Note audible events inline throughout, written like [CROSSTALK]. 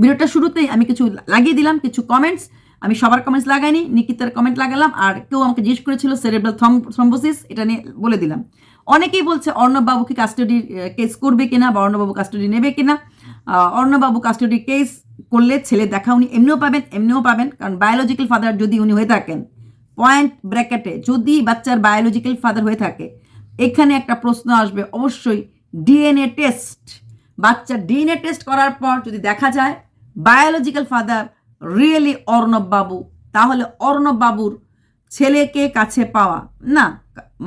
ভিডিওটা শুরুতেই আমি কিছু লাগিয়ে দিলাম, কিছু কমেন্টস আমি সবার কমেন্টস লাগাইনি, নিকিতার কমেন্ট লাগালাম, আর কেউ আমাকে জিজ্ঞেস করেছিল সেরেব্রাল থ্রম্বোসিস এটা নিয়ে বলে দিলাম। অনেকেই বলছে, অর্ণববাবু কি কাস্টাডির কেস করবে কিনা বা অর্ণববাবু কাস্টাডি নেবে কিনা? অর্ণববাবু কাস্টাডি কেস করলে ছেলে দেখা উনি এমনিও পাবেন এমনিও পাবেন, কারণ বায়োলজিক্যাল ফাদার যদি উনি হয়ে থাকেন। পয়েন্ট ব্র্যাকেটে যদি বাচ্চার বায়োলজিক্যাল ফাদার হয়ে থাকে, এখানে একটা প্রশ্ন আসবে, অবশ্যই ডিএনএ টেস্ট বাচ্চার ডিএনএ টেস্ট করার পর যদি দেখা যায় বায়োলজিক্যাল ফাদার রিয়েলি অর্ণব বাবু তাহলে অর্ণব বাবুর ছেলেকে কাছে পাওয়া, না,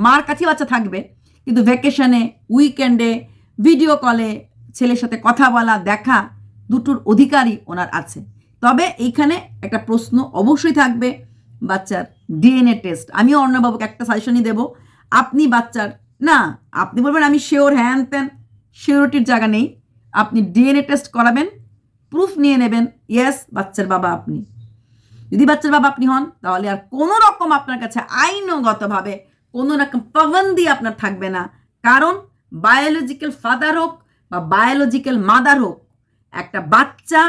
মার কাছে বাচ্চা থাকবে, কিন্তু ভ্যাকেশনে উইকেন্ডে ভিডিও কলে ছেলের সাথে কথা বলা, দেখা দুটোর অধিকারই ওনার আছে। তবে এইখানে একটা প্রশ্ন অবশ্যই থাকবে, বাচ্চার ডিএনএ টেস্ট। আমি অর্ণবাবুকে একটা সাজেশনই দেব। আপনি বাচ্চার, না, আপনি বলবেন আমি শিওর হ্যান ত্যান শিওরিটির জায়গা নেই। আপনি ডিএনএ টেস্ট করাবেন প্রুফ নিয়ে নেবেন ইয়েস বাচ্চার বাবা আপনি। যদি বাচ্চার বাবা আপনি হন, তাহলে আর কোনো রকম আপনার কাছে আইনগতভাবে কোনো রকম পাবন্দি আপনার থাকবে না। কারণ বায়োলজিক্যাল ফাদার হোক বা বায়োলজিক্যাল মাদার হোক, একটা বাচ্চা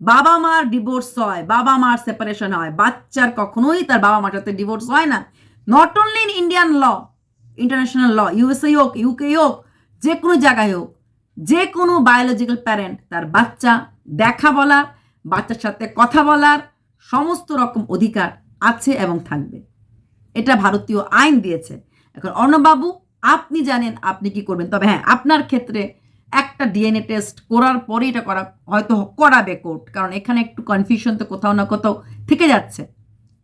বাবা মার ডিভোর্স হয়, বাবা মার সেপারেশন হয়, বাচ্চার কখনোই তার বাবা মার সাথে ডিভোর্স হয় না। Not only in Indian law international law USA হোক ইউকে হোক, যে কোনো জায়গায় হোক যে কোনো বায়োলজিক্যাল প্যারেন্ট তার বাচ্চা দেখা বলার, বাচ্চার সাথে কথা বলার, সমস্ত রকম অধিকার আছে এবং থাকবে। এটা ভারতীয় আইন দিয়েছে। এখন অর্ণবাবু আপনি জানেন আপনি কি করবেন। তবে হ্যাঁ আপনার ক্ষেত্রে একটা ডিএনএ টেস্ট করার পরে এটা করা, হয়তো করাবে কোর্ট কারণ এখানে একটু কনফিউশন তো কোথাও না কোথাও থেকে যাচ্ছে।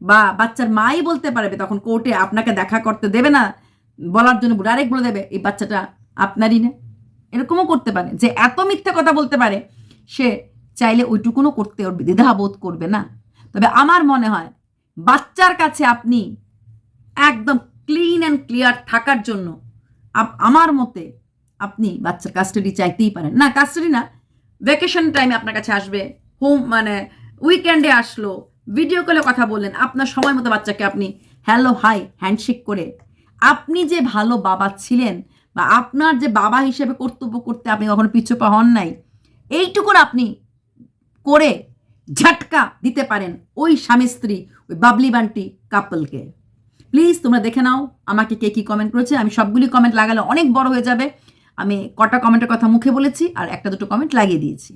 বা বাচ্চার মাই বলতে পারবে, তখন কোর্টে আপনাকে দেখা করতে দেবে না। বলার জন্য ডাইরেক্ট বলে দেবে, এই বাচ্চাটা আপনারই না। এরকমও করতে পারে। যে এত মিথ্যা কথা বলতে পারে, সে চাইলে ওইটুকুনও করতে ওর দ্বিধাবোধ করবে না। তবে আমার মনে হয়, বাচ্চার কাছে আপনি একদম ক্লিন অ্যান্ড ক্লিয়ার থাকার জন্য আমার মতে আপনি বাচ্চার কাস্টাডি চাইতেই পারেন। না কাস্টাডি না ভ্যাকেশন টাইমে আপনার কাছে আসবে হোম মানে উইকেন্ডে আসলো ভিডিও কলে কথা বললেন, আপনার সময় মতো বাচ্চাকে আপনি হ্যালো হাই হ্যান্ডশেক করে আপনি যে ভালো বাবা ছিলেন বা আপনার যে বাবা হিসেবে কর্তব্য করতে আপনি কখনো পিছু পা হন নাই, এইটুকুন আপনি করে ঝাটকা দিতে পারেন ওই স্বামী স্ত্রী, ওই বাবলি বান্টি কাপলকে প্লিজ তোমরা দেখে নাও আমাকে কে কী কমেন্ট করেছে। আমি সবগুলি কমেন্ট লাগালে অনেক বড় হয়ে যাবে। আমি কটা কমেন্টের কথা মুখে বলেছি আর একটা দুটো কমেন্ট লাগিয়ে দিয়েছি।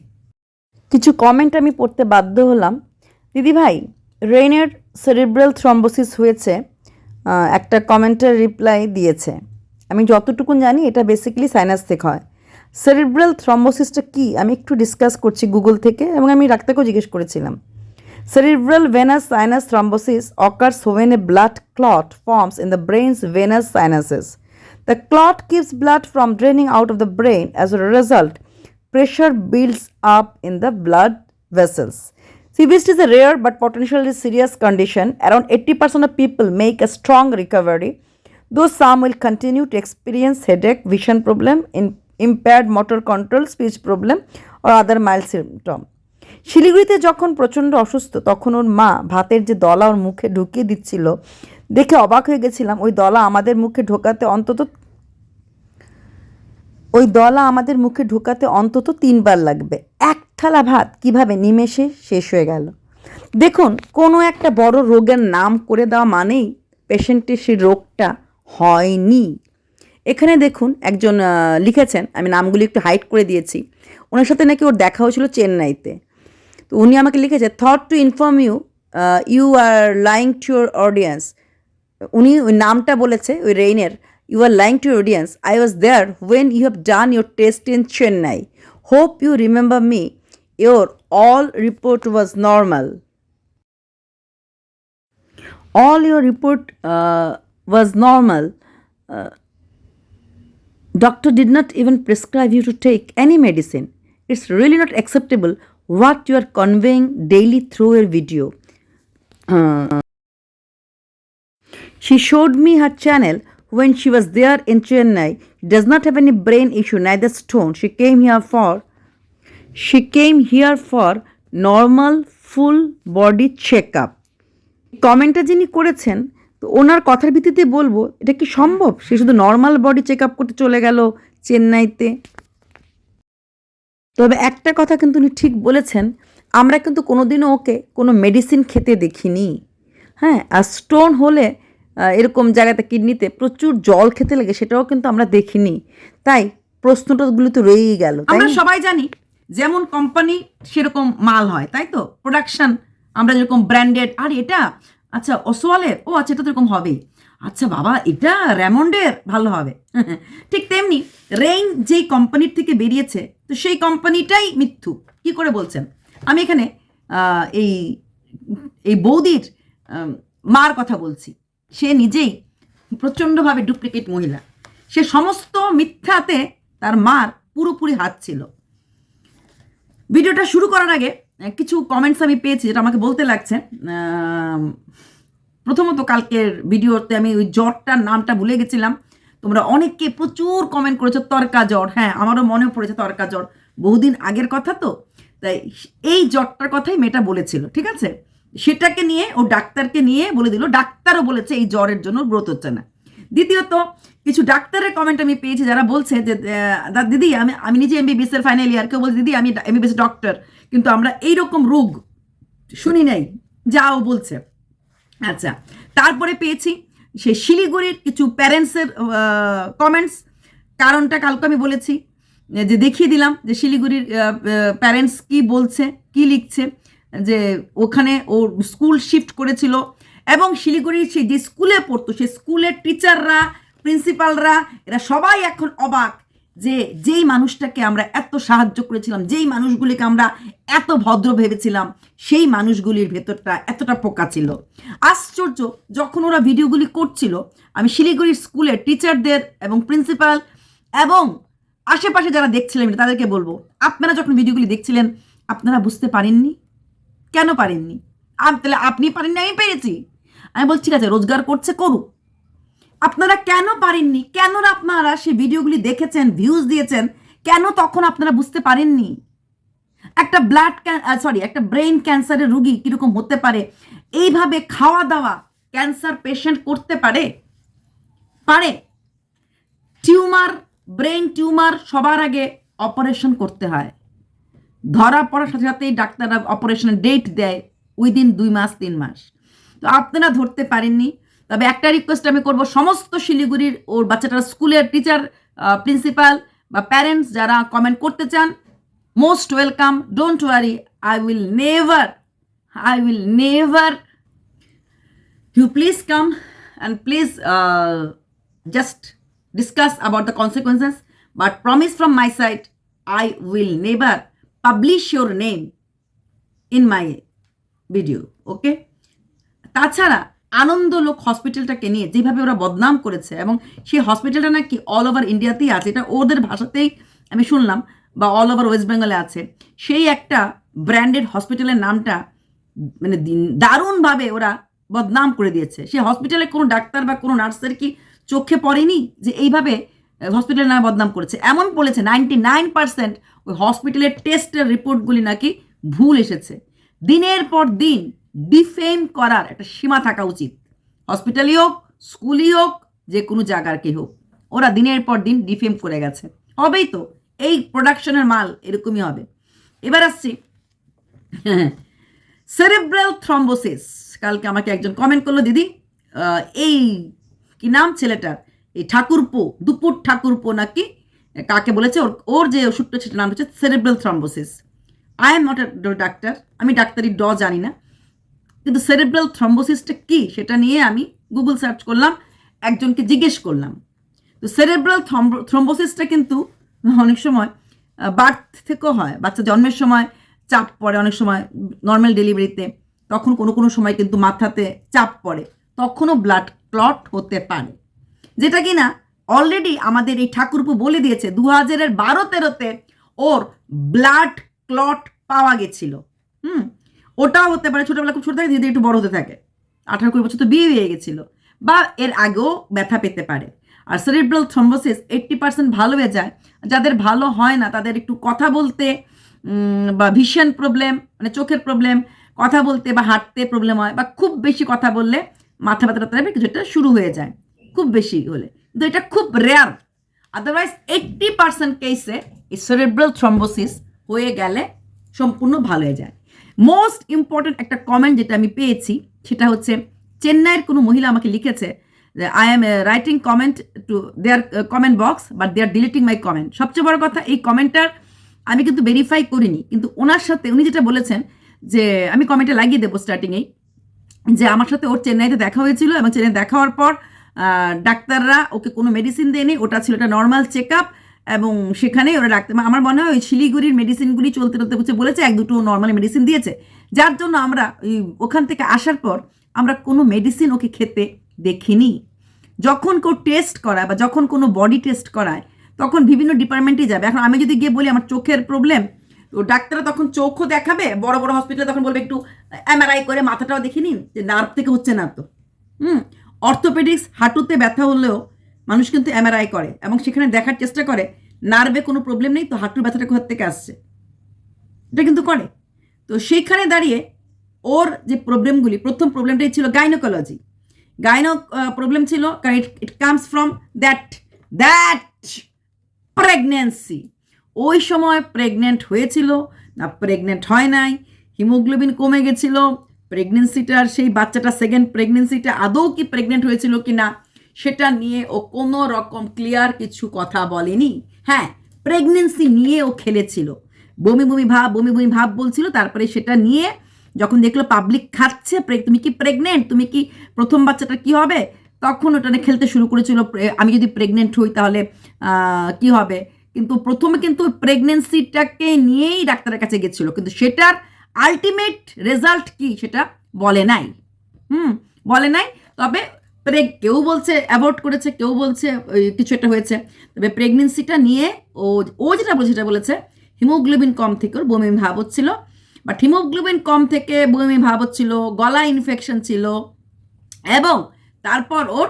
কিছু কমেন্ট আমি পড়তে বাধ্য হলাম। দিদি ভাই রেইনের সেরিব্রাল থ্রম্বোসিস হয়েছে একটা কমেন্টের রিপ্লাই দিয়েছে। আমি যতটুকুন জানি এটা বেসিক্যালি সাইনাস থেকে হয়। সেরিব্রাল থ্রম্বোসিসটা কী? আমি একটু ডিসকাস করছি গুগল থেকে এবং আমি ডাক্তারকেও জিজ্ঞেস করেছিলাম। Cerebral venous sinus thrombosis occurs when a blood clot forms in the brain's venous sinuses the clot keeps blood from draining out of the brain as a result pressure builds up in the blood vessels CBST is a rare but potentially serious condition around eighty percent of people make a strong recovery though some will continue to experience headache, vision problem, in impaired motor control, speech problem, or other mild symptom. শিলিগুড়িতে যখন প্রচণ্ড অসুস্থ তখন ওর মা ভাতের যে দলা ওর মুখে ঢুকিয়ে দিচ্ছিল দেখে অবাক হয়ে গেছিলাম ওই দলা আমাদের মুখে ঢোকাতে অন্তত ওই দলা আমাদের মুখে ঢোকাতে অন্তত তিনবার লাগবে এক থালা ভাত কীভাবে নিমেষে শেষ হয়ে গেল দেখুন কোনো একটা বড় রোগের নাম করে দেওয়া মানেই পেশেন্টের সেই রোগটা হয়নি। এখানে দেখুন একজন লিখেছেন আমি নামগুলি একটু হাইড করে দিয়েছি। ওনার সাথে নাকি ওর দেখা হয়েছিল চেন্নাইতে। তো উনি আমাকে লিখেছে thought to inform you you are lying to your audience উনি ওই নামটা বলেছে ওই রেইনের you are lying to your audience I was there when you have done your test in Chennai hope you remember me your all report was normal your report uh, was normal. Uh, doctor did not even prescribe you to take any medicine. It's really not acceptable what you are conveying daily through your video. Uh, she showed me her channel when she was there in Chennai. She does not have any brain issue, neither stone. She came here for she came here for normal full body checkup. কমেন্টটা যিনি করেছেন তো ওনার কথার ভিত্তিতে বলব এটা কি সম্ভব? সে শুধু নর্মাল বডি চেক আপ করতে চলে গেল চেন্নাইতে। তবে একটা কথা কিন্তু উনি ঠিক বলেছেন আমরা কিন্তু কোনোদিনও ওকে কোনো মেডিসিন খেতে দেখিনি। হ্যাঁ আর স্টোন হলে এরকম জায়গাতে কিডনিতে প্রচুর জল খেতে লাগে সেটাও কিন্তু আমরা দেখিনি। তাই প্রশ্নটাগুলো তো রয়েই গেল আমরা সবাই জানি যেমন কোম্পানি সেরকম মাল হয় তাই তো? প্রোডাকশন আমরা যেরকম ব্র্যান্ডেড আর এটা আচ্ছা ওসোয়ালের ও আচ্ছা এটা তো এরকম হবেই। আচ্ছা বাবা, এটা র্যামন্ডের, ভালো হবে। [LAUGHS] ঠিক তেমনি রেইন যেই কোম্পানির থেকে বেরিয়েছে, তো সেই কোম্পানিটাই মিথ্যু। কি করে বলছেন? আমি এখানে এই এই বৌদির মার কথা বলছি। সে নিজেই প্রচণ্ডভাবে ডুপ্লিকেট মহিলা। সে সমস্ত মিথ্যাতে তার মার পুরোপুরি হাত ছিল। ভিডিওটা শুরু করার আগে কিছু কমেন্টস আমি পেয়েছি যেটা আমাকে বলতে লাগছে। প্রথমত কালকের ভিডিওতে আমি ওই জ্বরটার নামটা ভুলে গেছিলাম। তোমরা অনেককে প্রচুর কমেন্ট করেছ, তরকা জ্বর। হ্যাঁ আমারও মনে পড়েছে তরকা জ্বর। বহুদিন আগের কথা তো, তাই এই জ্বরটার কথাই মেয়েটা বলেছিল, ঠিক আছে? সেটাকে নিয়ে, ও ডাক্তারকে নিয়ে বলে দিল, ডাক্তারও বলেছে এই জ্বরের জন্য ব্রত হচ্ছে না। দ্বিতীয়ত, কিছু ডাক্তারের কমেন্ট আমি পেয়েছি যারা বলছে যে দিদি, আমি আমি নিজে এমবিবিএস এর ফাইনাল ইয়ার কেউ বলছে, দিদি, আমি এমবিবিএস ডক্টর কিন্তু আমরা এইরকম রোগ শুনি নাই, যাও বলছে। আচ্ছা তারপরে পেয়েছি সে শিলিগুড়ির কিছু প্যারেন্টসের কমেন্টস কারণটা কালকে আমি বলেছি, যে দেখিয়ে দিলাম যে শিলিগুড়ির প্যারেন্টস কি বলছে, কি লিখছে, যে ওখানে ও স্কুল শিফট করেছিল এবং শিলিগুড়ির সেই যে স্কুলে পড়তো সেই স্কুলের টিচাররা প্রিন্সিপালরা এরা সবাই এখন অবাক। যে যেই মানুষটাকে আমরা এত সাহায্য করেছিলাম, যেই মানুষগুলিকে আমরা এত ভদ্র ভেবেছিলাম, সেই মানুষগুলির ভেতরটা এতটা পোকা ছিল। আশ্চর্য, যখন ওরা ভিডিওগুলি করছিল, আমি শিলিগুড়ির স্কুলের টিচারদের এবং প্রিন্সিপাল এবং আশেপাশে যারা দেখছিলেন তাদেরকে বলব, আপনারা যখন ভিডিওগুলি দেখছিলেন, আপনারা বুঝতে পারেননি? কেন পারেননি? তাহলে আপনি পারেননি, আমি পেরেছি। আমি বলছি, ঠিক আছে, রোজগার করছে, করুক। আপনারা কেন পারেননি? কেন আপনারা সেই ভিডিওগুলি দেখেছেন ভিউজ দিয়েছেন, কেন তখন আপনারা বুঝতে পারেননি? একটা ব্লাড সরি একটা ব্রেন ক্যান্সারের রুগী কীরকম হতে পারে? এইভাবে খাওয়া দাওয়া ক্যান্সার পেশেন্ট করতে পারে? পারে। টিউমার ব্রেন টিউমার সবার আগে অপারেশন করতে হয়। ধরা পড়ার সাথে সাথেই ডাক্তাররা অপারেশনের ডেট দেয় উইদিন দুই মাস, তিন মাস। তো আপনারা ধরতে পারেননি তবে একটা রিকোয়েস্ট আমি করব, সমস্ত শিলিগুড়ির ওর বাচ্চাটার স্কুলের টিচার প্রিন্সিপাল বা প্যারেন্টস যারা কমেন্ট করতে চান most welcome don't worry I will never I will never you please come and please just discuss about the consequences but promise from my side I will never publish your name in my video okay তাছাড়া আনন্দলোক হসপিটালটাকে নিয়ে যেভাবে ওরা বদনাম করেছে এবং সেই হসপিটালটা নাকি অল ওভার ইন্ডিয়াতেই আছে, এটা ওদের ভাষাতেই আমি শুনলাম বা অল ওভার ওয়েস্ট বেঙ্গলে আছে। সেই একটা ব্র্যান্ডেড হসপিটালের নামটা মানে দারুণভাবে ওরা বদনাম করে দিয়েছে। সেই হসপিটালে কোনো ডাক্তার বা কোনো নার্সের কি চোখে পড়েনি যে এইভাবে হসপিটালের নামে বদনাম করেছে? এমন বলেছে নাইনটি নাইন পার্সেন্ট ওই হসপিটালের টেস্টের রিপোর্টগুলি নাকি ভুল এসেছে। দিনের পর দিন ডিফেম করার একটা সীমা থাকা উচিত। হসপিটালই হোক, স্কুলই হোক, যে কোনো জায়গার কি হোক। ওরা দিনের পর দিন ডিফেম করে গেছে। হবেই তো, এই প্রোডাকশনের মাল এরকমই হবে। এবার আসছি। [LAUGHS] সেরেব্রাল থ্রম্বোসিস, কালকে আমাকে একজন কমেন্ট করল, দিদি এই কি নাম ছেলেটার? এই ঠাকুরপো, দুপুর ঠাকুরপো নাকি? কাকে বলেছে? ওর ওর যে ওষুধটা সেটা নাম হচ্ছে cerebral thrombosis. I am not a doctor আমি ডাক্তারি ড জানি না। কিন্তু সেরেব্রাল থ্রম্বোসিসটা কি? সেটা নিয়ে আমি গুগল সার্চ করলাম, একজনকে জিজ্ঞেস করলাম। তো সেরেব্রাল থ্রম্বোসিসটা কিন্তু অনেক সময় বার্থ থেকেও হয়। বাচ্চা জন্মের সময় চাপ পড়ে অনেক সময় নর্মাল ডেলিভারিতে তখন কোনো কোনো সময় কিন্তু মাথাতে চাপ পড়ে। তখনও ব্লাড ক্লট হতে পারে। যেটা কি না অলরেডি আমাদের এই ঠাকুরপু বলে দিয়েছে দু হাজারের বারো তেরোতে ওর ব্লাড ক্লট পাওয়া গেছিল। হুম? ওটাও হতে পারে ছোটোবেলা খুব ছোটো থাকে, ধীরে ধীরে একটু বড় হতে থাকে। আঠারো কুড়ি বছর তো বিয়ে হয়ে গেছিল। বা এর আগেও ব্যথা পেতে পারে। আর সেরিব্রাল থ্রম্বোসিস এইট্টি পার্সেন্ট ভালো হয়ে যায়। যাদের ভালো হয় না, তাদের একটু কথা বলতে বা ভিশন প্রবলেম মানে চোখের প্রবলেম কথা বলতে বা হাঁটতে প্রবলেম হয়, বা খুব বেশি কথা বললে মাথা ব্যথা টাথা কিছুটা শুরু হয়ে যায়। খুব বেশি হলে। কিন্তু এটা খুব রেয়ার আদারওয়াইজ এইট্টি পার্সেন্ট কেসে এই সেরেব্রাল থ্রম্বোসিস হয়ে গেলে সম্পূর্ণ ভালো হয়ে যায়। মোস্ট ইম্পর্টেন্ট একটা কমেন্ট যেটা আমি পেয়েছি, সেটা হচ্ছে চেন্নাইয়ের কোনো মহিলা আমাকে লিখেছে I am writing comment to their comment box but they are deleting my comment সবচেয়ে বড় কথা, এই কমেন্টটার আমি কিন্তু ভেরিফাই করিনি, কিন্তু ওনার সাথে, উনি যেটা বলেছেন যে, আমি কমেন্টে লাগিয়ে দেবো স্টার্টিংয়েই যে আমার সাথে ওর চেন্নাইতে দেখা হয়েছিল এবং চেন্নাই দেখা হওয়ার পর ডাক্তাররা ওকে কোনো মেডিসিন দেয়নি, ওটা ছিল একটা নর্মাল চেক আপ এবং সেখানেই ওরা ডাক্তার আমার মনে হয় ওই শিলিগুড়ির মেডিসিনগুলি চলতে চলতে হচ্ছে বলেছে, এক দুটো নর্মাল মেডিসিন দিয়েছে। যার জন্য আমরা ওখান থেকে আসার পর আমরা কোনো মেডিসিন ওকে খেতে দেখিনি। যখন কেউ টেস্ট করায় বা যখন কোনো বডি টেস্ট করায়, তখন বিভিন্ন ডিপার্টমেন্টে যাবে। এখন আমি যদি গিয়ে বলি আমার চোখের প্রবলেম তো ডাক্তাররা তখন চোখও দেখাবে, বড় বড় হসপিটালে তখন বলবে একটু এমআরআই করে মাথাটাও দেখে নিন, যে নার্ভ থেকে হচ্ছে না তো। হুম? অর্থোপেডিক্স হাঁটুতে ব্যথা হলেও মানুষ কিন্তু এমআরআই করে এবং সেখানে দেখার চেষ্টা করে নার্ভে কোনো প্রবলেম নেই, তো হাঁটুর ব্যথাটা কোথা থেকে আসছে? এটা কিন্তু করে। তো সেইখানে দাঁড়িয়ে ওর যে প্রবলেমগুলি প্রথম প্রবলেমটাই ছিল গাইনোকোলজি গাইনো প্রবলেম ছিল, কারণ it it comes from that that pregnancy ওই সময় প্রেগনেন্ট হয়েছিল, না প্রেগনেন্ট হয় নাই হিমোগ্লোবিন কমে গেছিল প্রেগনেন্সিটার সেই বাচ্চাটা সেকেন্ড প্রেগনেন্সিটা আদৌ কি প্রেগনেন্ট হয়েছিল কি না সেটা নিয়ে ও কোনো রকম ক্লিয়ার কিছু কথা বলেনি। হ্যাঁ প্রেগনেন্সি নিয়ে ও খেলেছিল। বমি বমি ভাব, বমি বমি ভাব বলছিল, তারপরে সেটা নিয়ে যখন দেখল পাবলিক খাচ্ছে তুমি কি প্রেগনেন্ট তুমি কি প্রথম বাচ্চাটা কি হবে? তখন ওটা খেলতে শুরু করেছিল আমি যদি প্রেগনেন্ট হই তাহলে কি হবে? কিন্তু প্রথমে কিন্তু প্রেগনেন্সিটাকে নিয়েই ডাক্তারের কাছে গেছিল, কিন্তু সেটার আলটিমেট রেজাল্ট কি সেটা বলে নাই। হুম, বলে নাই। তবে প্রেগ কেউ বলছে অ্যাভয়েড করেছে, কেউ বলছে কিছু একটা হয়েছে। তবে প্রেগনেন্সিটা নিয়ে ও ও যেটা বলছে, সেটা বলেছে হিমোগ্লোবিন কম থেকে ওর বমি ভাব হচ্ছিল। বাট হিমোগ্লোবিন কম থেকে বমি ভাব হচ্ছিল, গলা ইনফেকশন ছিল, এবং তারপর ওর,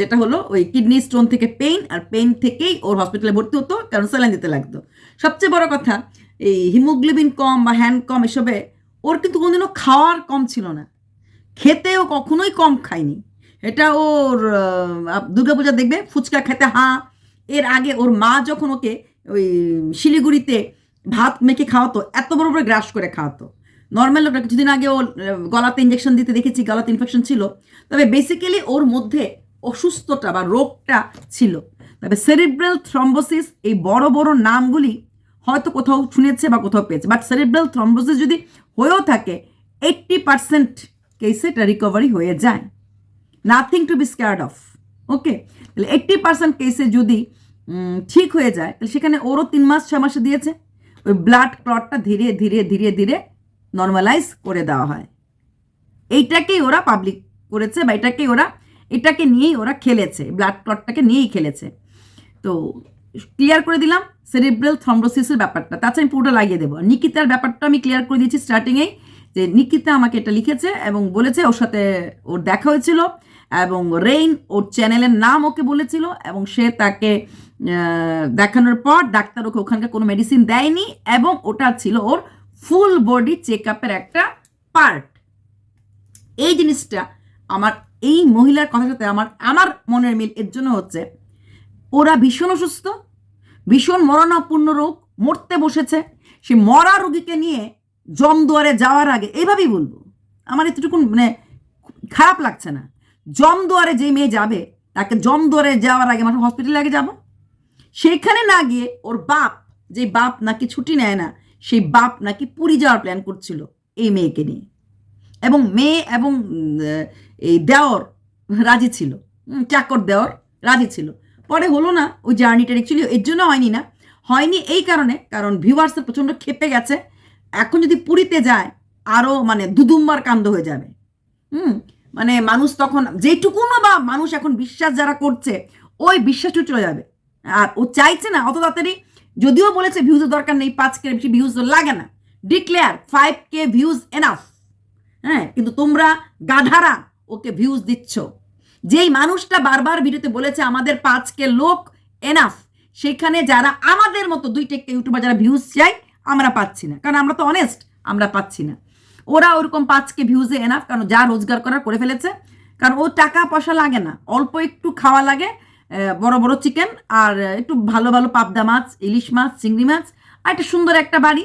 যেটা হলো, ওই কিডনি স্টোন থেকে পেইন আর পেইন থেকেই ওর হসপিটালে ভর্তি হতো, কারণ স্যালাইন দিতে লাগতো। সবচেয়ে বড় কথা, এই হিমোগ্লোবিন কম বা হ্যান্ড কম, এসবে ওর কিন্তু কোনোদিনও খাওয়ার কম ছিল না। খেতে ও কখনোই কম খায়নি। এটা ওর দুর্গাপূজা দেখবে, ফুচকা খেতে, হাঁ। এর আগে ওর মা যখন ওকে ওই শিলিগুড়িতে ভাত মেখে খাওয়াতো, এত বড় বড় গ্রাস করে খাওয়াতো। নর্মাল লোকটা কিছুদিন আগে ও গলাতে ইঞ্জেকশন দিতে দেখেছি, গলাতে ইনফেকশন ছিল। তবে বেসিক্যালি ওর মধ্যে অসুস্থতা বা রোগটা ছিল। তবে সেরিব্রাল থ্রম্বোসিস এই বড় বড় নামগুলি হয়তো কোথাও শুনেছে বা কোথাও পেয়েছে। বাট সেরিব্রাল থ্রম্বোসিস যদি হয়েও থাকে এইট্টি পার্সেন্ট কেসে এটা রিকভারি হয়ে যায়। Nothing to be scared of okay তাহলে এইট্টি পার্সেন্ট কেসে যদি ঠিক হয়ে যায়, তাহলে সেখানে ওরও তিন মাস ছ মাসে দিয়েছে। ওই ব্লাড ক্লটটা ধীরে ধীরে ধীরে ধীরে নর্মালাইজ করে দেওয়া হয়। এইটাকেই ওরা পাবলিক করেছে বা এটাকেই ওরা, এটাকে নিয়েই ওরা খেলেছে ব্লাড ক্লটটাকে নিয়েই খেলেছে। তো ক্লিয়ার করে দিলাম সেরিব্রাল থ্রম্বোসিসের ব্যাপারটা। তাছাড়া আমি পুরোটা লাগিয়ে দেবো। নিকিতার ব্যাপারটা আমি ক্লিয়ার করে দিয়েছি স্টার্টিংয়েই যে নিকিতা আমাকে এটা লিখেছে এবং বলেছে ওর সাথে ওর দেখা হয়েছিল। এবং রেইন ওর চ্যানেলের নাম ওকে বলেছিল এবং সে তাকে দেখানোর পর ডাক্তার ওকে ওখানকার কোনো মেডিসিন দেয়নি এবং ওটা ছিল ওর ফুল বডি চেক আপের একটা পার্ট এই জিনিসটা আমার, এই মহিলার কথার সাথে আমার আমার মনের মিল, এর জন্য হচ্ছে ওরা ভীষণ অসুস্থ, ভীষণ মরণাপূর্ণ রোগ, মরতে বসেছে। সে মরা রোগীকে নিয়ে জমদুয়ারে যাওয়ার আগে, এইভাবেই বলব। আমার এতটুকু মানে খারাপ লাগছে না। জমদুয়ারে যে মেয়ে যাবে, তাকে জমদুয়ারে যাওয়ার আগে মানে হসপিটালে আগে যাব। সেইখানে না গিয়ে ওর বাপ, যে বাপ নাকি ছুটি নেয় না, সেই বাপ নাকি পুরী যাওয়ার প্ল্যান করছিল এই মেয়েকে নিয়ে। এবং মেয়ে এবং এই দেওর রাজি ছিল। চাকর দেওর রাজি ছিল। পরে হলো না, ওই জার্নিটা অ্যাকচুয়ালি এর জন্য হয়নি না। হয়নি এই কারণে, কারণ ভিউয়ার্সের প্রচণ্ড খেপে গেছে। এখন যদি পুরীতে যায় আরও মানে দুদুম্বার কাণ্ড হয়ে যাবে। হুম মানে মানুষ তখন যেটুকুনো বা মানুষ এখন বিশ্বাস যারা করছে, ওই বিশ্বাসটা চলে যাবে। আর ও চাইছে না, অত তাড়াতাড়ি, যদিও বলেছে ভিউজের দরকার নেই, পাঁচ কে বেশি ভিউজ লাগে না। Declare five K views enough হ্যাঁ কিন্তু তোমরা গাধারা, ওকে ভিউজ দিচ্ছ। যেই মানুষটা বারবার ভিডিওতে বলেছে, আমাদের পাঁচ কে লোক এনাফ সেখানে যারা আমাদের মতো দুই টেককে ইউটিউবার যারা ভিউজ চাই, আমরা পাচ্ছি না। কারণ আমরা তো অনেস্ট আমরা পাচ্ছি না। ওরা ওরকম পাঁচকে ভিউজে এনাফ কারণ যা রোজগার করার করে ফেলেছে। কারণ ও টাকা পয়সা লাগে না, অল্প একটু খাওয়া লাগে বড় বড় চিকেন আর একটু ভালো ভালো পাবদা মাছ, ইলিশ মাছ, চিংড়ি মাছ, আর একটা সুন্দর একটা বাড়ি।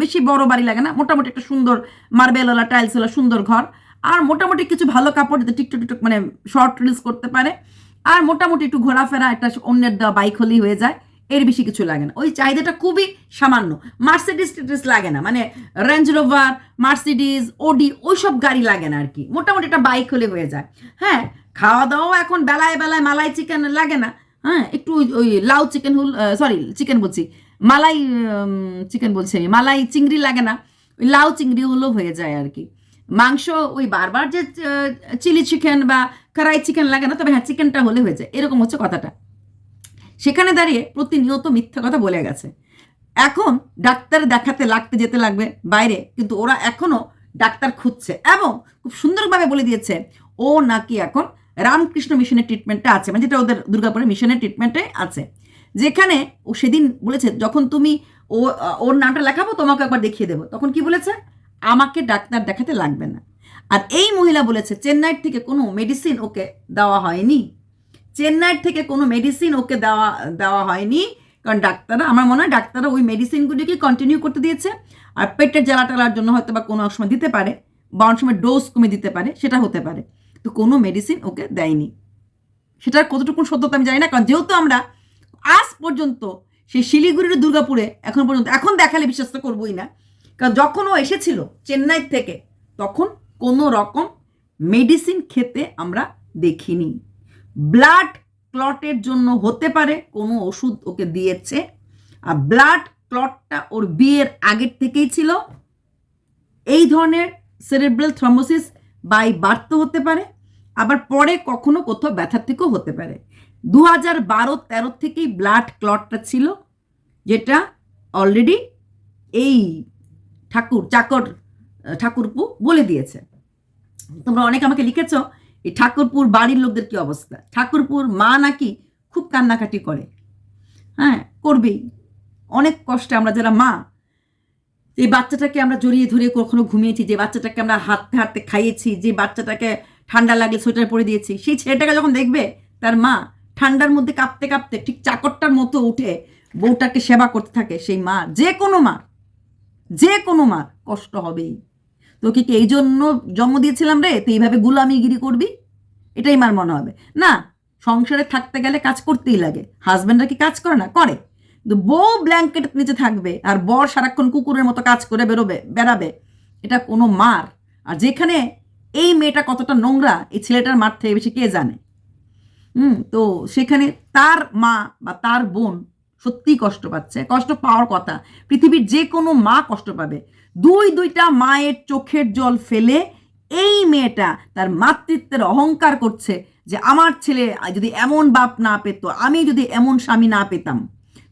বেশি বড় বাড়ি লাগে না, মোটামুটি একটা সুন্দর মার্বেলওয়ালা, টাইলসওয়ালা, সুন্দর ঘর। আর মোটামুটি কিছু ভালো কাপড় যাতে টিকটক টিকটক মানে শর্ট রিলস করতে পারে। আর মোটামুটি একটু ঘোরাফেরা, একটা অন্যের দেওয়া বাইক হলেই হয়ে যায়। এর বেশি কিছু লাগে না। ওই চাহিদাটা খুবই সামান্য। মার্সিডিস টিডিস লাগে না। মানে রেঞ্জ রোভার মার্সিডিস ওডি ওইসব গাড়ি লাগে না আর কি মোটামুটি একটা বাইক হলে হয়ে যায়। হ্যাঁ খাওয়া দাওয়াও এখন বেলায় বেলায় মালাই চিকেন লাগে না। হ্যাঁ একটু ওই- লাউ চিকেন হুল সরি চিকেন বলছি। মালাই চিকেন বলছি আমি। মালাই চিংড়ি লাগে না। ওই লাউ চিংড়ি হলেও হয়ে যায় আর কি মাংস ওই বারবার যে চিলি চিকেন বা কড়াই চিকেন লাগে না, তবে হ্যাঁ চিকেনটা হলে হয়ে যায়। এরকম হচ্ছে কথাটা। সেখানে দাঁড়িয়ে প্রতিনিয়ত মিথ্যা কথা বলে গেছে। এখন ডাক্তার দেখাতে লাগতে যেতে লাগবে বাইরে, কিন্তু ওরা এখনও ডাক্তার খুঁজছে এবং খুব সুন্দরভাবে বলে দিয়েছে, ও নাকি এখন রামকৃষ্ণ মিশনের ট্রিটমেন্টে আছে মানে যেটা ওদের দুর্গাপুরের মিশনের ট্রিটমেন্টে আছে। যেখানে ও সেদিন বলেছে, যখন তুমি ও, ওর নামটা লেখাবো, তোমাকে একবার দেখিয়ে দেবো। তখন কি বলেছে? আমাকে ডাক্তার দেখাতে লাগবে না। আর এই মহিলা বলেছে চেন্নাইয়ের থেকে কোনো মেডিসিন ওকে দেওয়া হয়নি। চেন্নাইয়ের থেকে কোনো মেডিসিন ওকে দেওয়া দেওয়া হয়নি। কারণ ডাক্তাররা, আমার মনে হয় ডাক্তাররা ওই মেডিসিনগুলিকে কন্টিনিউ করতে দিয়েছে। আর পেটের জ্বালা টালার জন্য হয়তো বা কোনো সময় দিতে পারে, বা অনেক সময় ডোজ কমে দিতে পারে, সেটা হতে পারে। তো কোনো মেডিসিন ওকে দেয়নি। সেটার কতটুকু সত্যতা আমি জানি না, কারণ যেহেতু আমরা আজ পর্যন্ত সেই শিলিগুড়ির দুর্গাপুরে, এখন পর্যন্ত, এখন দেখালে বিশ্বাস তো করবোই না। কারণ যখন ও এসেছিল চেন্নাই থেকে, তখন কোনো রকম মেডিসিন খেতে আমরা দেখিনি। ব্লাড ক্লটের জন্য হতে পারে, কোনো ওষুধ ওকে দিয়েছে। আর ব্লাড ক্লটটা ওর বিয়ের আগের থেকেই ছিল। এই ধরনের সেরেব্রাল থ্রম্বোসিস বাই বার্থ হতে পারে, আবার পরে কখনো কোথাও ব্যথার থেকেও হতে পারে। দু হাজার বারো, তেরো থেকেই ব্লাড ক্লটটা ছিল, যেটা অলরেডি এই ঠাকুর, চাকর, ঠাকুরপু বলে দিয়েছে। তোমরা অনেক আমাকে লিখেছ এই ঠাকুরপুর বাড়ির লোকদের কি অবস্থা? ঠাকুরপুর মা নাকি খুব কান্নাকাটি করে। হ্যাঁ করবেই। অনেক কষ্টে আমরা যারা মা এই বাচ্চাটাকে আমরা জড়িয়ে ধরে কখনো ঘুমিয়েছি, যে বাচ্চাটাকে আমরা হাঁটতে হাঁটতে খাইয়েছি, যে বাচ্চাটাকে ঠান্ডা লাগলে সোয়েটার পরে দিয়েছি, সেই ছেলেটাকে যখন দেখবে, তার মা ঠান্ডার মধ্যে কাঁপতে কাঁপতে ঠিক চাকরটার মতো উঠে বউটাকে সেবা করতে থাকে, সেই মা, যে কোনো মা, যে কোনো মা, কষ্ট হবেই। তোকে কি এই জন্য জন্ম দিয়েছিলাম রে? তুই এইভাবে গুলামিগিরি করবি? এটাই আমার মনে হবে। না, সংসারে থাকতে গেলে কাজ করতেই লাগে। হাজব্যান্ডরা কি কাজ করে না? করে। কিন্তু বউ ব্ল্যাঙ্কেট নিচে থাকবে আর বর সারাক্ষণ কুকুরের মতো কাজ করে বেরোবে, বেড়াবে। এটা কোনো মার। আর যেখানে এই মেয়েটা কতটা নোংরা, এই ছেলেটার মার থেকে বেশি কে জানে? হুম, তো সেখানে তার মা বা তার বোন সত্যিই কষ্ট পাচ্ছে। কষ্ট পাওয়ার কথা। পৃথিবীর যে কোনো মা কষ্ট পাবে। দুই দুইটা মায়ের চোখের জল ফেলে এই মেয়েটা তার মাতৃত্বের অহংকার করছে যে আমার ছেলে যদি এমন বাপ না পেত, আমি যদি এমন স্বামী না পেতাম।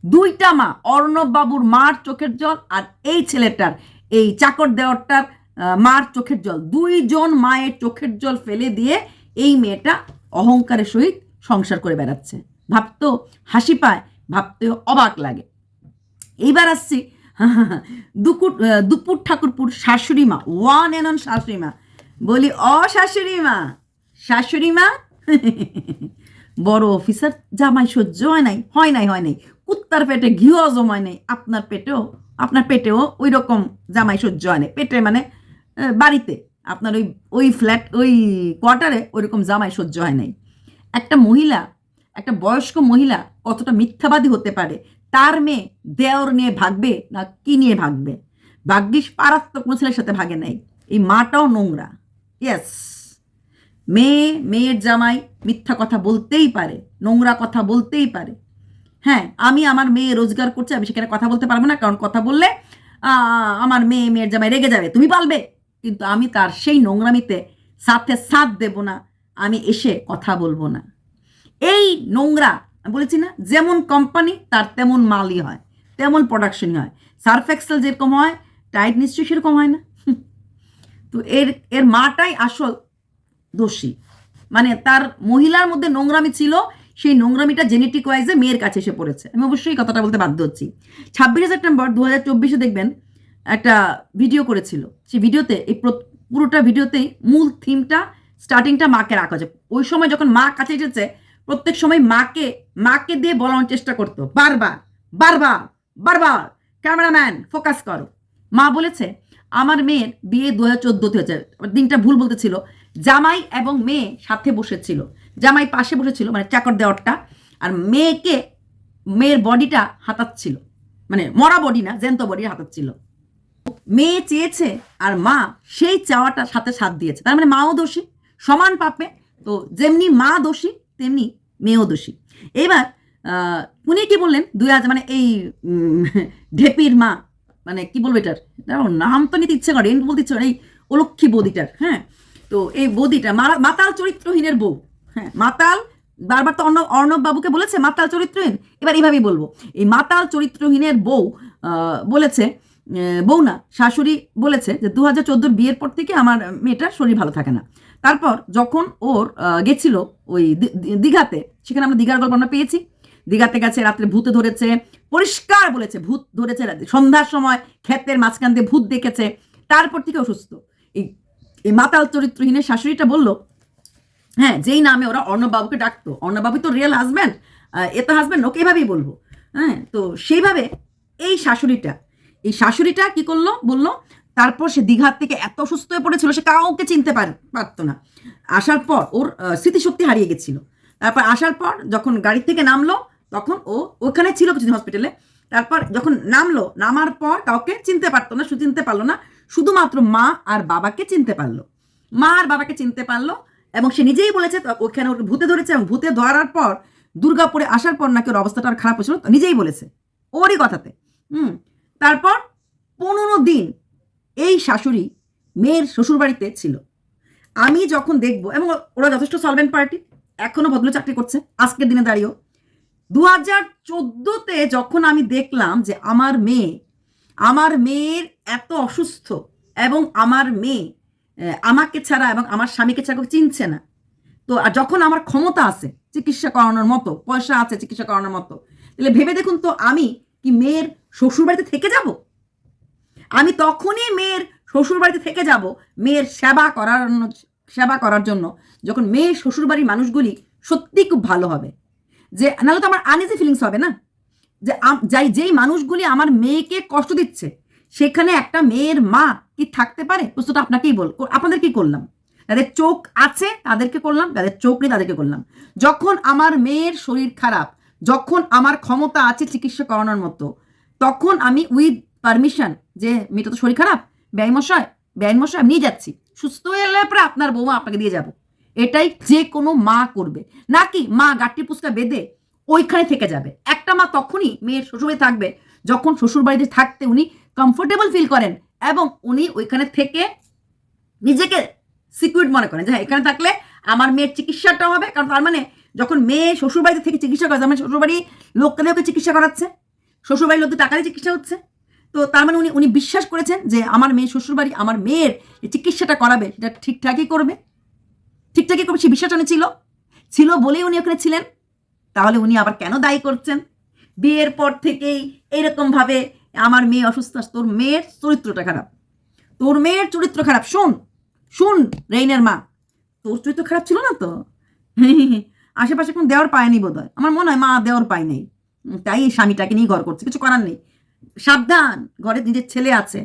দুইটা মা, অর্ণব বাবুর মার চোখের জল আর এই ছেলেটার, এই চাকর দেওয়ারটার মার চোখের জল। দুইজন মায়ের চোখের জল ফেলে দিয়ে এই মেয়েটা অহংকারের সহিত সংসার করে বেড়াচ্ছে। ভাবতো হাসি পায় ভাবতে অবাক লাগে। এইবার আসছি [LAUGHS] দুপুর দুপুর ঠাকুরপুর শাশুড়ি মা ওয়ান এন অন শাশুড়ি মা বলি, অ শাশুড়ি মা শাশুড়ি মা [LAUGHS] বড় অফিসার, জামাই সহ্য হয় নাই হয় নাই হয় নাই। কুত্তার পেটে ঘিও জমায় নাই। আপনার পেটেও আপনার পেটেও ওই রকম জামাই সহ্য হয় নাই। পেটে মানে বাড়িতে আপনার ওই ওই ফ্ল্যাট, ওই কোয়ার্টারে ওই রকম জামাই সহ্য হয় নাই। একটা মহিলা, একটা বয়স্ক মহিলা কতটা মিথ্যাবাদী হতে পারে তার মেয়ে দেওর নিয়ে ভাগবে না কি নিয়ে ভাগবে? ভাগ্যিস পারাত্মক কোনো ছেলের সাথে ভাগে নাই। এই মাটাও নোংরা। ইয়েস মেয়ে, মেয়ের জামাই মিথ্যা কথা বলতেই পারে, নোংরা কথা বলতেই পারে। হ্যাঁ আমি আমার মেয়ে রোজগার করছে, আমি সেখানে কথা বলতে পারব না, কারণ কথা বললে আমার মেয়ে, মেয়ের জামাই রেগে যাবে, তুমি পালবে। কিন্তু আমি তার সেই নোংরামিতে সাথে সাথ দেব না, আমি এসে কথা বলব না। এই নোংরা বলেছি না, যেমন কোম্পানি তার তেমন মালই হয়, তেমন প্রোডাকশনই হয়। সার্ফ এক্সেল যেরকম হয় টাইট নিশ্চয়ই সেরকম হয় না। [LAUGHS] তো এর এর মাটাই আসল দোষী। মানে তার মহিলার মধ্যে নোংরামি ছিল, সেই নোংরামিটা জেনেটিক ওয়াইজে মেয়ের কাছে এসে পড়েছে। আমি অবশ্যই কথাটা বলতে বাধ্য হচ্ছি। ছাব্বিশে সেপ্টেম্বর দু হাজার চব্বিশে দেখবেন, একটা ভিডিও করেছিল। সেই ভিডিওতে এই পুরোটা ভিডিওতেই মূল থিমটা স্টার্টিংটা মাকে রাখা হয়েছে। ওই সময় যখন মা কাছে এসেছে প্রত্যেক সময় মাকে মাকে দিয়ে বলানোর চেষ্টা করতো। বারবার বারবার বারবার। ক্যামেরাম্যান, ফোকাস করো। মা বলেছে, আমার মেয়ের বিয়ে দু হাজার চোদ্দোতে হয়েছে। দিনটা ভুল বলতেছিল। জামাই এবং মেয়ে সাথে বসেছিল। জামাই পাশে বসেছিল মানে চাকর দেওয়ারটা। আর মেয়েকে, মেয়ের বডিটা হাতাচ্ছিল। মানে মরা বডি না, জ্যান্ত বডি হাতাচ্ছিল। মেয়ে চেয়েছে আর মা সেই চাওয়াটা সাথে সাথ দিয়েছে। তার মানে মাও দোষী, সমান পাপে। তো যেমনি মা দোষী তেমনি মেয়েও দোষী। এবার উনি কি বললেন? দুই হাজার মানে এই ঢেপির মা মানে কি বলব এটার? নাম তো নিতে ইচ্ছে করে বলতে ইচ্ছে করে এই অলক্ষী বৌদিটার হ্যাঁ? তো এই বৌদিটা মাতাল চরিত্রহীনের বউ হ্যাঁ? মাতাল, বারবার তো অর্ণব অর্ণব বাবুকে বলেছে, মাতাল চরিত্রহীন। এবার এইভাবেই বলব, এই মাতাল চরিত্রহীনের বউ বলেছে বউ না, শাশুড়ি বলেছে যে দু হাজার বিয়ের পর থেকে আমার মেয়েটার শরীর ভালো থাকে না। তারপর যখন ওর গেছিল ওই দীঘাতে, সেখানে আমরা দীঘার গল্প আমরা পেয়েছি দীঘাতে গেছে, রাত্রে ভূতে ধরেছে, পরিষ্কার বলেছে, ভূত ধরেছে। সন্ধ্যার সময় ক্ষেতের মাঝখান দিয়ে ভূত দেখেছে, তারপর থেকে অসুস্থ এই এই মাতাল চরিত্রহীনের শাশুড়িটা বলল হ্যাঁ যেই নামে ওরা অর্ণববাবুকে ডাকতো অর্ণববাবু তো রিয়েল হাজব্যান্ড এ তো হাজব্যান্ড ওকে এভাবেই বলব হ্যাঁ তো সেইভাবে এই শাশুড়িটা এই শাশুড়িটা কি করল, বলল তারপর সে দীঘার থেকে এত অসুস্থ হয়ে পড়েছিল, সে কাউকে চিনতে পার, পারতো না। আসার পর ওর স্মৃতিশক্তি হারিয়ে গেছিল। তারপর আসার পর যখন গাড়ি থেকে নামলো, তখন ও ওখানে ছিল কিছুদিন হসপিটালে তারপর যখন নামলো, নামার পর কাউকে চিনতে পারতো না চিনতে পারল না। শুধুমাত্র মা আর বাবাকে চিনতে পারল। মা আর বাবাকে চিনতে পারল এবং সে নিজেই বলেছে ওখানে ওর ভূতে ধরেছে এবং ভূতে ধরার পর দুর্গাপুরে আসার পর নাকি ওর অবস্থাটা আর খারাপ হয়েছিল। নিজেই বলেছে, ওরই কথাতে। হুম, তারপর পনেরো দিন এই শাশুড়ি মেয়ের শ্বশুরবাড়িতে ছিল। আমি যখন দেখব, এবং ওরা যথেষ্ট সলভেন্ট পার্টি এখনও ভদ্র চাকরি করছে, আজকের দিনে দাঁড়িয়েও। দু হাজার চোদ্দোতে যখন আমি দেখলাম যে আমার মেয়ে, আমার মেয়ের এত অসুস্থ, এবং আমার মেয়ে আমাকে ছাড়া এবং আমার স্বামীকে ছাড়া চিনছে না। তো যখন আমার ক্ষমতা আছে চিকিৎসা করানোর মতো, পয়সা আছে চিকিৎসা করানোর মতো, তাহলে ভেবে দেখুন তো আমি কি মেয়ের শ্বশুরবাড়িতে থেকে যাব? আমি তখনই মেয়ের শ্বশুরবাড়িতে থেকে যাব, মেয়ের সেবা করার সেবা করার জন্য। যখন মেয়ের শ্বশুরবাড়ির মানুষগুলি সত্যি খুব ভালো হবে। যে, নাহলে তো আমার আনইজি ফিলিংস হবে না? যে যাই, যেই মানুষগুলি আমার মেয়েকে কষ্ট দিচ্ছে, সেখানে একটা মেয়ের মা কি থাকতে পারে? প্রশ্নটা আপনাকেই বল, আপনাদের কি করলাম? যাদের চোখ আছে, তাদেরকে করলাম যাদের চোখ নেই, তাদেরকে করলাম। যখন আমার মেয়ের শরীর খারাপ, যখন আমার ক্ষমতা আছে চিকিৎসা করানোর মতো, তখন আমি উইথ পারমিশন যে মেয়েটা তো শরীর খারাপ ব্যয় মশাই ব্যয় মশাই আমি নিয়ে যাচ্ছি। সুস্থ হয়ে এলে পরে আপনার বৌমা আপনাকে দিয়ে যাব। এটাই যে কোনো মা করবে। নাকি মা গাঠি পুস্কা বেঁধে ওইখানে থেকে যাবে। একটা মা তখনই মেয়ের শ্বশুরবাড়ি থাকবে যখন শ্বশুরবাড়িতে থাকতে উনি কমফোর্টেবল ফিল করেন এবং উনি ওইখানে থেকে নিজেকে সিকিউর মনে করেন যে হ্যাঁ, এখানে থাকলে আমার মেয়ের চিকিৎসাটা হবে। কারণ তার মানে যখন মেয়ে শ্বশুরবাড়িতে থেকে চিকিৎসা করে মানে শ্বশুরবাড়ি লোককে ওকে চিকিৎসা করাচ্ছে। শ্বশুরবাড়ির লোকদের টাকা দিয়ে চিকিৎসা হচ্ছে। তো তার মানে উনি উনি বিশ্বাস করেছেন যে আমার মেয়ে শ্বশুরবাড়ি, আমার মেয়ের চিকিৎসাটা করাবে সেটা ঠিকঠাকই করবে। ঠিকঠাকই করবে, সে বিশ্বাস ছিল। ছিল বলেই উনি ওখানে ছিলেন। তাহলে উনি আবার কেন দায়ী করছেন? বিয়ের পর থেকেই এরকম ভাবে আমার মেয়ে অসুস্থ তোর মেয়ের চরিত্রটা খারাপ। তোর মেয়ের চরিত্র খারাপ, শোন, শুন, রেইনের মা। তোর চরিত্র খারাপ ছিল না তো? [LAUGHS] আশেপাশে কোনো দেওয়ার পায়নি বোধ হয় আমার মনে হয় মা দেওয়ার পায় নেই। তাই স্বামীটাকে নিয়ে ঘর করছে, কিছু করার নেই। সাবধান, ঘরে নিজের ছেলে আছে।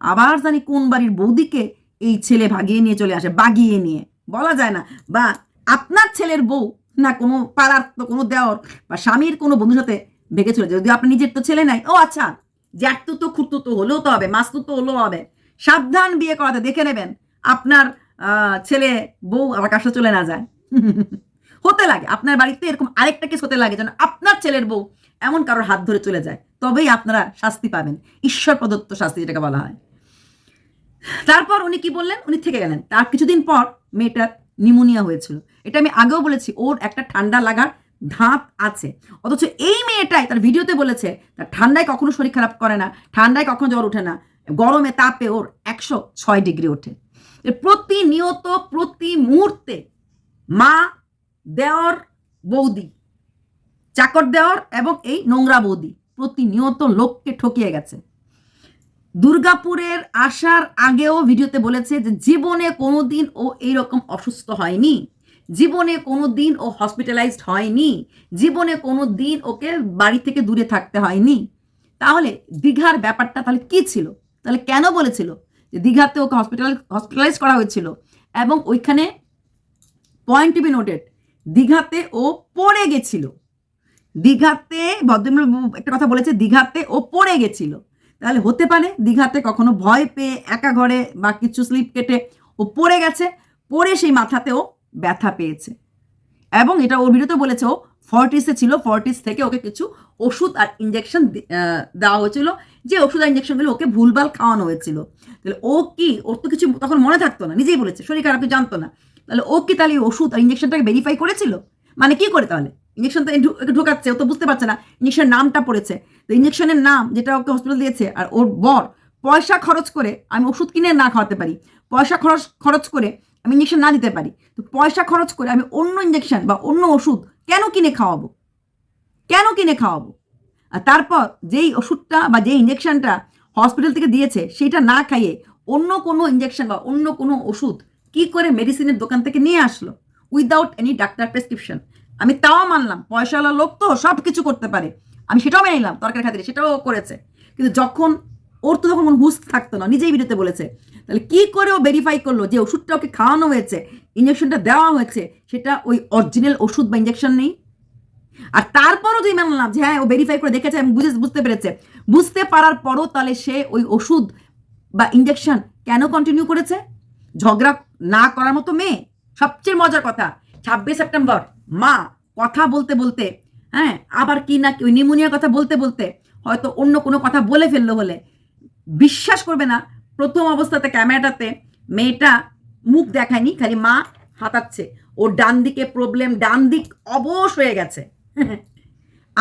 আবার জানি কোন বাড়ির বৌদিকে এই ছেলে ভাগিয়ে নিয়ে চলে আসে, বাগিয়ে নিয়ে। বলা যায় না, বা আপনার ছেলের বউ না কোনো পাড়ার তো কোনো দেওর বা স্বামীর কোনো বন্ধুর সাথে ভেগে চলে যদি আপনার নিজের তো ছেলে নাই, ও আচ্ছা জ্যাঠতু তো, খুঁড়তু তো হলেও তো হবে, মাস্তু তো হলেও হবে। সাবধান বিয়ে করাতে, দেখে নেবেন আপনার ছেলে, বউ আবার কাছে চলে না যায়। হতে লাগে, আপনার বাড়িতে এরকম আরেকটা কেস হতে লাগে যেন আপনার ছেলের বউ এমন কারোর হাত ধরে চলে যায়। তবেই আপনারা শাস্তি পাবেন। ঈশ্বর প্রদত্ত শাস্তি যেটাকে বলা হয়। তারপর উনি কি বললেন? উনি থেকে গেলেন। তার কিছুদিন পর মেয়েটার নিমোনিয়া হয়েছিল। এটা আমি আগেও বলেছি, ওর একটা ঠান্ডা লাগার ধাপ আছে। অথচ এই মেয়েটাই তার ভিডিওতে বলেছে, তার ঠান্ডায় কখনো শরীর খারাপ করে না, ঠান্ডায় কখনো জ্বর ওঠে না। গরমে তাপে ওর একশো ছয় ডিগ্রি ওঠে। প্রতিনিয়ত, প্রতি মুহূর্তে মা দেওর বৌদি, চাকর দেওর এবং এই নোংরা বৌদি। প্রতিনিয়ত লোককে ঠকিয়ে গেছে। দুর্গাপুরের আসার আগেও ভিডিওতে বলেছে যে, জীবনে কোনোদিন ও এইরকম অসুস্থ হয়নি। জীবনে কোনো দিন ও হসপিটালাইজড হয়নি। জীবনে কোনো দিন ওকে বাড়ি থেকে দূরে থাকতে হয়নি। তাহলে দীঘার ব্যাপারটা তাহলে কি ছিল? তাহলে কেন বলেছিল যে, দীঘাতে ওকে হসপিটাল হসপিটালাইজ করা হয়েছিল? এবং ওইখানে পয়েন্ট বি নোটেড দীঘাতে ও পড়ে গেছিল। দীঘাতে ভদ্রমহিলা একটা কথা বলেছে, দীঘাতে ও পড়ে গেছিল। তাহলে হতে পারে দীঘাতে কখনো ভয় পেয়ে একা ঘরে বা কিছু স্লিপ কেটে ও পড়ে গেছে, পড়ে সেই মাথাতেও ব্যথা পেয়েছে। এবং এটা ওর ভিডিওতে বলেছে, ও ফর্টিসে ছিল ফর্টিস থেকে ওকে কিছু ওষুধ আর ইঞ্জেকশন দেওয়া হয়েছিল, যে ওষুধ আর ইঞ্জেকশনগুলো ওকে ভুলভাল খাওয়ানো হয়েছিল। তাহলে ও কি, ওর তো কিছু তখন মনে থাকতো না, নিজেই বলেছে, শরীর খারাপ তো জানতো না। তাহলে ও কি তাহলে ওষুধ আর ইঞ্জেকশনটাকে ভেরিফাই করেছিল? মানে কি করে তাহলে? ইঞ্জেকশন তো ঢোকাচ্ছে, ও তো বুঝতে পারছে না। ইঞ্জেকশনের নামটা পড়েছে। তো ইঞ্জেকশনের নাম যেটা ওকে হসপিটাল দিয়েছে, আর ওর বর, পয়সা খরচ করে আমি ওষুধ কিনে না খাওয়াতে পারি। পয়সা খরচ খরচ করে আমি ইঞ্জেকশন না দিতে পারি। তো পয়সা খরচ করে আমি অন্য ইঞ্জেকশন বা অন্য ওষুধ কেন কিনে খাওয়াবো? কেন কিনে খাওয়াবো? আর তারপর যেই ওষুধটা বা যেই ইঞ্জেকশনটা হসপিটাল থেকে দিয়েছে সেটা না খাইয়ে অন্য কোনো ইঞ্জেকশন বা অন্য কোনো ওষুধ কি করে মেডিসিনের দোকান থেকে নিয়ে আসলো? উইদাউট এনি ডাক্তার প্রেসক্রিপশন আমি তাও মানলাম, পয়সাওয়ালা লোক তো সব কিছু করতে পারে। আমি সেটাও মেনে নিলাম, তরকারি খাতিরে, সেটাও করেছে। কিন্তু যখন ওর তো তখন হুঁশ থাকতো না, নিজেই ভিডিওতে বলেছে। তাহলে কি করে ও ভেরিফাই করল যে ওষুধটা ওকে খাওয়ানো হয়েছে ইঞ্জেকশনটা দেওয়া হয়েছে, সেটা ওই অরিজিনাল ওষুধ বা ইঞ্জেকশন নেই? আর তারপরও তুই মানলাম যে হ্যাঁ ও ভেরিফাই করে দেখেছে, আমি বুঝে বুঝতে পেরেছে। বুঝতে পারার পরও তাহলে সে ওই ওষুধ বা ইঞ্জেকশন কেন কন্টিনিউ করেছে? ঝগড়া না করার মতো মেয়ে? সবচেয়ে মজার কথা, ছাব্বিশ সেপ্টেম্বর। মা, কথা বলতে বলতে হ্যাঁ আবার কি না ওই নিউমোনিয়ার কথা বলতে বলতে, হয়তো অন্য কোনো কথা বলে ফেলল বলে। বিশ্বাস করবে না, প্রথম অবস্থাতে ক্যামেরাটাতে মেয়েটা মুখ দেখায়নি, খালি মা হাতাচ্ছে ওর ডান দিকে প্রবলেম ডান দিক অবশ হয়ে গেছে। [LAUGHS]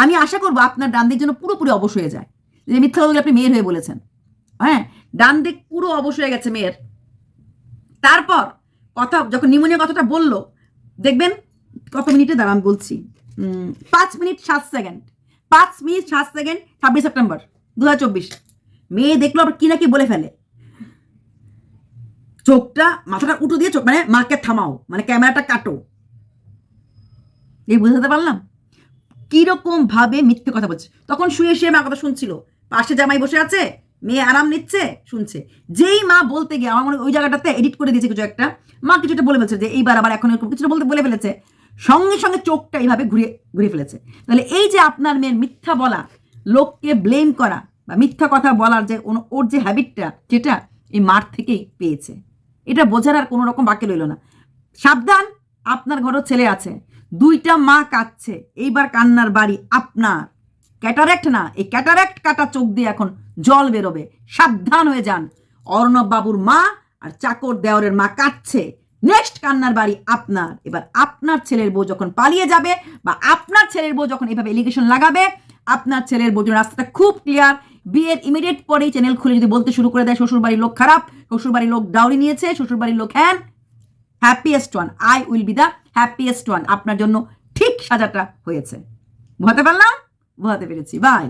আমি আশা করব আপনার ডান দিক যেন পুরোপুরি অবশ হয়ে যায়। যে মিথ্যা কথা আপনি মেয়ের হয়ে বলেছেন। হ্যাঁ ডান দিক পুরো অবশ হয়ে গেছে মেয়ের। তারপর কথা, যখন নিউমোনিয়া কথাটা বলল, দেখবেন কত মিনিটে দাঁড়ান বলছি? পাঁচ মিনিট সাত সেকেন্ড। পাঁচ মিনিট সাত সেকেন্ড, ছাব্বিশ সেপ্টেম্বর দু চব্বিশ। মেয়ে দেখল আবার কি না কি বলে ফেলে। চোখটা, মাথাটা উঠো দিয়ে চোখ মানে মাকে থামাও মানে ক্যামেরাটা কাটো। এই বুঝাতে পারলাম? কীরকম ভাবে মিথ্যে কথা বলছে। তখন শুয়ে শুয়ে মা কথা শুনছিল। পাশে জামাই বসে আছে, মেয়ে আরাম নিচ্ছে, শুনছে। যেই মা বলতে গিয়ে, আমার মনে ওই জায়গাটাতে এডিট করে দিয়েছে কিছু একটা। মা কিছুটা বলে ফেলছে যে, এইবার আবার এখন এরকম কিছুটা বলতে বলে ফেলেছে। সঙ্গে সঙ্গে চোখটা এইভাবে ঘুরিয়ে ঘুরিয়ে ফেলেছে। তাহলে এই যে আপনার মেয়ের মিথ্যা বলা, লোককে ব্লেম করা বা মিথ্যা কথা বলার যে ওর যে হ্যাবিটটা যেটা এই মার থেকেই পেয়েছে। এটা বোঝার আর কোনো রকম বাকি রইল না। সাবধান, আপনার ঘরও ছেলে আছে। দুইটা মা কাঁদছে। এইবার কান্নার বাড়ি আপনার। ক্যাটারেক্ট না, এই ক্যাটারেক্ট কাটা চোখ দিয়ে এখন জল বেরোবে। সাবধান হয়ে যান। অর্ণব বাবুর মা আর চাকর দেওরের মা কাঁদছে। নেক্সট কান্নার বাড়ি আপনার। এবার আপনার ছেলের বউ যখন পালিয়ে যাবে বা আপনার ছেলের বউ যখন এভাবে এলিগেশন লাগাবে, আপনার ছেলের বউ রাস্তাটা খুব ক্লিয়ার বিয়ের ইমিডিয়েট পরেই চ্যানেল খুলে যদি বলতে শুরু করে দেয় শ্বশুর বাড়ির লোক খারাপ শ্বশুর বাড়ির লোক ডাউরি নিয়েছে শ্বশুর বাড়ির লোক হ্যান happiest one I will be the happiest one আপনার জন্য ঠিক সাজাটা হয়েছে। বোঝাতে পারলাম? বোঝাতে পেরেছি। বাই